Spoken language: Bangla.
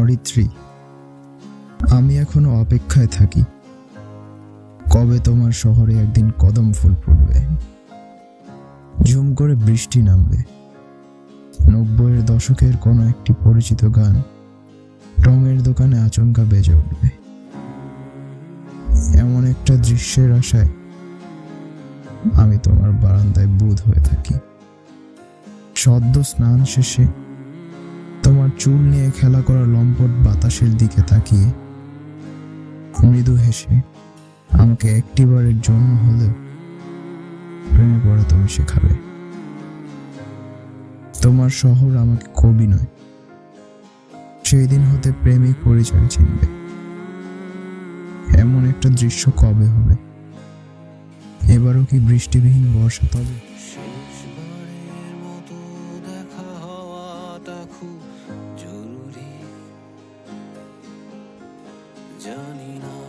অরিত্রী, আমি এখনও অপেক্ষায় থাকি। কবে তোমার শহরে একদিন কদম ফুল ফুটবে? ঝুম করে বৃষ্টি নামবে। নব্বইয়ের দশকের কোনো একটি পরিচিত গান রঙের দোকানে আচমকা বেজে উঠবে। এমন একটা দৃশ্যের আশায় আমি তোমার বারান্দায় বুধ হয়ে থাকি। সদ্য স্নান শেষে তোমার চুল নিয়ে খেলা করা লম্পট বাতাসের দিকে তাকিয়ে মৃদু হেসে, আমাকে একটিবারের জন্য হলেও প্রেমে পড়া তুমি শেখাবে। তোমার শহর আমাকে কবি নয়, সেই দিন হতে প্রেমিক পরিচয় চিনবে। এমন একটা দৃশ্য কবে হবে? এবারও কি বৃষ্টিবিহীন বর্ষা তবে 着你呢。